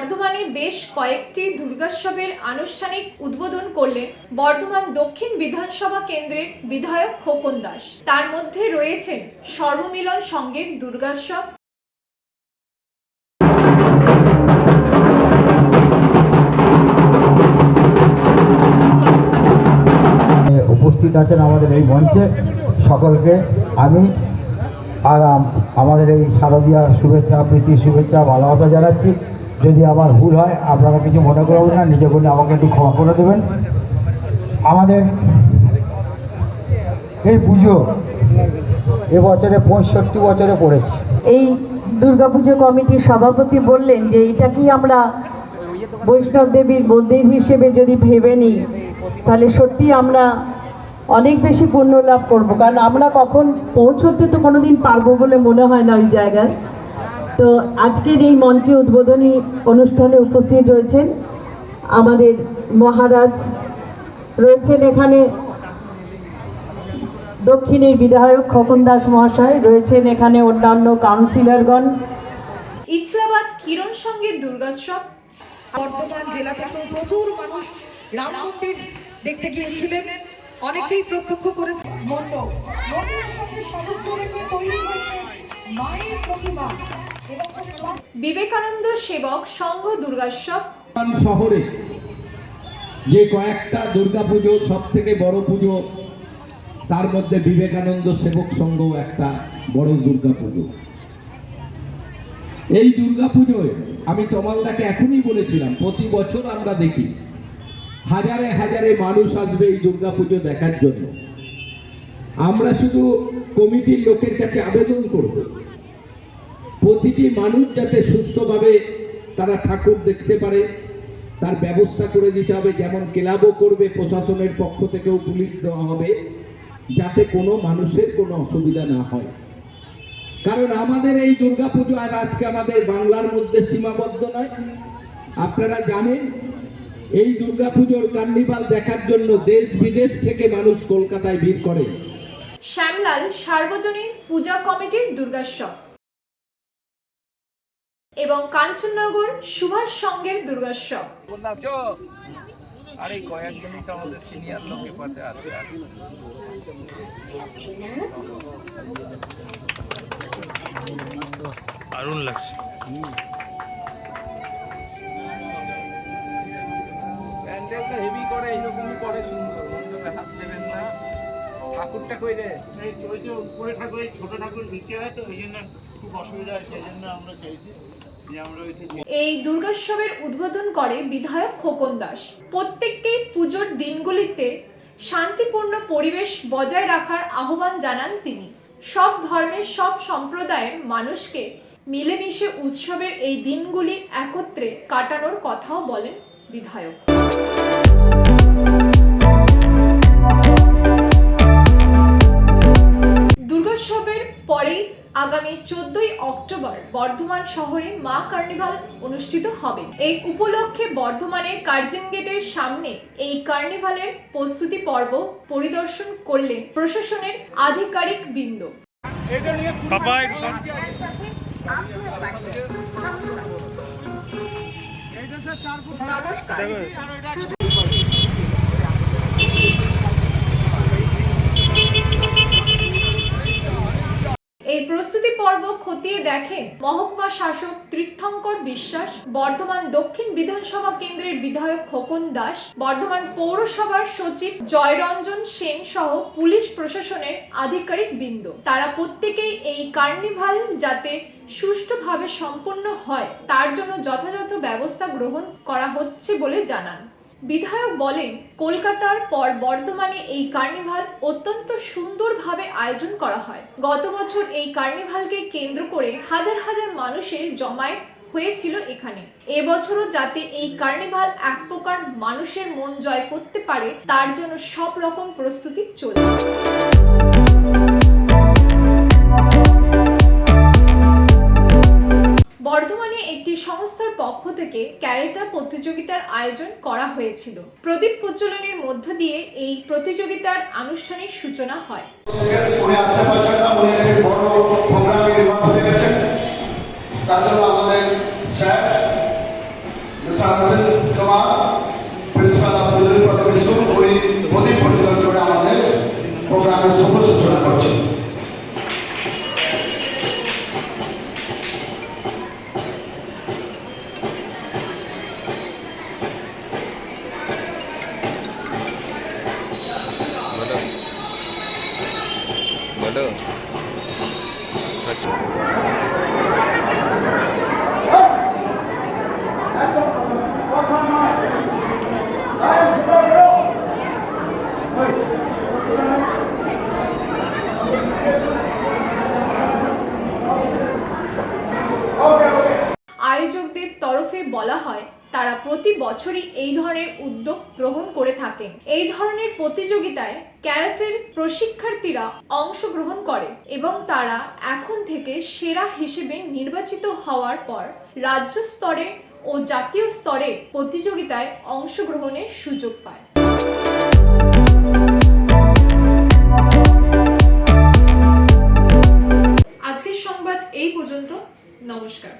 বর্ধমানে বেশ কয়েকটি দুর্গোৎসবের আনুষ্ঠানিক উদ্বোধন করলেন বর্ধমান দক্ষিণ বিধানসভা কেন্দ্রের বিধায়ক খোকন দাস। তার মধ্যে রয়েছেন সর্বমিলন সঙ্গের দুর্গোৎসব। উপস্থিত আছেন আমাদের এই মঞ্চে সকলকে। আমি আর আমাদের এই শারদীয়ার শুভেচ্ছা, প্রীতি শুভেচ্ছা, ভালোবাসা জানাচ্ছি। যদি আমার ভুল হয়, আপনারা কিছু মনে করবেন না, নিজে বলে আমাকে একটু ক্ষমা করে দেবেন। আমাদের এই পুজো এবছরে পঁয়ষট্টি বছরে পড়েছে। এই দুর্গাপুজো কমিটির সভাপতি বললেন যে এটা কি আমরা বৈষ্ণব দেবীর মন্দির হিসেবে যদি ভেবে নিই, তাহলে সত্যি আমরা অনেক বেশি পুণ্য লাভ করব। কারণ আমরা কখন পৌঁছতে তো কোনোদিন পারব বলে মনে হয় না ওই জায়গায়। তো আজকের এই মঞ্চে উদ্বোধনী অনুষ্ঠানে উপস্থিত রয়েছেন আমাদের মহারাজ রয়েছেন এখানে দক্ষিণের বিধায়ক খোকন দাস মহাশয় রয়েছেন এখানে অন্যান্য কাউন্সিলরগণ। ইছলাবাদ কিরণ সঙ্গের দুর্গোৎসব বর্ধমান জেলা থেকেও প্রচুর মানুষ রাম মন্দির দেখতে গিয়েছিলেন। অনেকেই প্রত্যক্ষ করেছে। মণ্ডপ মন্দিরের সঙ্গে রেখে তৈরি হয়েছে মায়ের প্রতিমা। বিবেকানন্দ সেবক সংঘ বর্তমান শহরে যে কয়েকটা দুর্গাপুজো সব থেকে বড় পুজো, তার মধ্যে বিবেকানন্দ সেবক সংঘ একটা বড় দুর্গাপুজো এই দুর্গাপুজোয় আমি তমালদাকে এখনই বলেছিলাম, প্রতি বছর আমরা দেখি, হাজারে হাজারে মানুষ আসবে এই দুর্গাপুজো দেখার জন্য। আমরা শুধু কমিটির লোকের কাছে আবেদন করব প্রতিটি মানুষ যাতে সুস্থভাবে তারা ঠাকুর দেখতে পারে, তার ব্যবস্থা করে দিতে হবে। যেমন ক্লাবও করবে, প্রশাসনের পক্ষ থেকেও পুলিশ দেওয়া হবে, যাতে কোনো মানুষের কোনো অসুবিধা না হয়। কারণ আমাদের এই দুর্গাপুজো আর আজকে আমাদের বাংলার মধ্যে সীমাবদ্ধ নয়। আপনারা জানেন, এই দুর্গাপুজোর কার্নিভাল দেখার জন্য দেশ বিদেশ থেকে মানুষ কলকাতায় ভিড় করে। শ্যামলাল সার্বজনীন পূজা কমিটির দুর্গোৎসব এবং কাঞ্চননগর সুভাষ সঙ্গের দুর্গোৎসব। আরে কয়েকজনই তো আমাদের সিনিয়র লোকে পাতে আছে দারুণ লাগছে। প্যান্ডেলটা হেভি করে এইরকমই করে সুন্দর মণ্ডপে হাত দেবেন না। ঠাকুরটা কই রে? ওই যে উপরে ঠাকুর এই ছোট ঠাকুর নিচে হয় তো ওই জন্য এই দুর্গোৎসবের উদ্বোধন করে বিধায়ক খোকন দাস। প্রত্যেককেই পুজোর দিনগুলিতে শান্তিপূর্ণ পরিবেশ বজায় রাখার আহ্বান জানান তিনি। সব ধর্মের, সব সম্প্রদায়ের মানুষকে মিলেমিশে উৎসবের এই দিনগুলি একত্রে কাটানোর কথাও বলেন বিধায়ক। পরেই আগামী চোদ্দই অক্টোবর বর্ধমান শহরে মা কার্নিভাল অনুষ্ঠিত হবে। এই উপলক্ষে বর্ধমানের কার্জন গেটের সামনে এই কার্নিভালের প্রস্তুতি পর্ব পরিদর্শন করলেন প্রশাসনের আধিকারিক বৃন্দ। পাপা এই প্রস্তুতি পর্ব খতিয়ে দেখেন, মহকুমা শাসক তীর্থঙ্কর বিশ্বাস, বর্ধমান দক্ষিণ বিধানসভা কেন্দ্রের বিধায়ক খোকন দাস, বর্ধমান পৌরসভার সচিব জয়রঞ্জন সেন সহ পুলিশ প্রশাসনের আধিকারিক বৃন্দ। তারা প্রত্যেকেই এই কার্নিভাল যাতে সুষ্ঠুভাবে সম্পন্ন হয়, তার জন্য যথাযথ ব্যবস্থা গ্রহণ করা হচ্ছে বলে জানান। বিধায়ক বলেন, কলকাতার পর বর্ধমানে এই কার্নিভাল অত্যন্ত সুন্দরভাবে আয়োজন করা হয়। গত বছর এই কার্নিভালকে কেন্দ্র করে হাজার হাজার মানুষের জমায়েত হয়েছিল এখানে। এবছরও যাতে এই কার্নিভাল এক প্রকার মানুষের মন জয় করতে পারে, তার জন্য সব রকম প্রস্তুতি চলছে। পক্ষ থেকে ক্যারেটা প্রতিযোগিতার আয়োজন করা হয়েছিল। প্রদীপ প্রজ্বলনের মধ্য দিয়ে এই প্রতিযোগিতার আনুষ্ঠানিক সূচনা হয়। প্রোগ্রামের শুভ সূচনা করছেন। เด้อ আয়োজকদের তরফে বলা হয়, তারা প্রতি বছরই এই ধরনের উদ্যোগ গ্রহণ করে থাকেন। এই ধরনের প্রতিযোগিতায় ক্যারাটের প্রশিক্ষার্থীরা অংশগ্রহণ করে এবং তারা এখন থেকে সেরা হিসেবে নির্বাচিত হওয়ার পর রাজ্য স্তরে ও জাতীয় স্তরে প্রতিযোগিতায় অংশগ্রহণের সুযোগ পায়। আজকের সংবাদ এই পর্যন্ত। নমস্কার।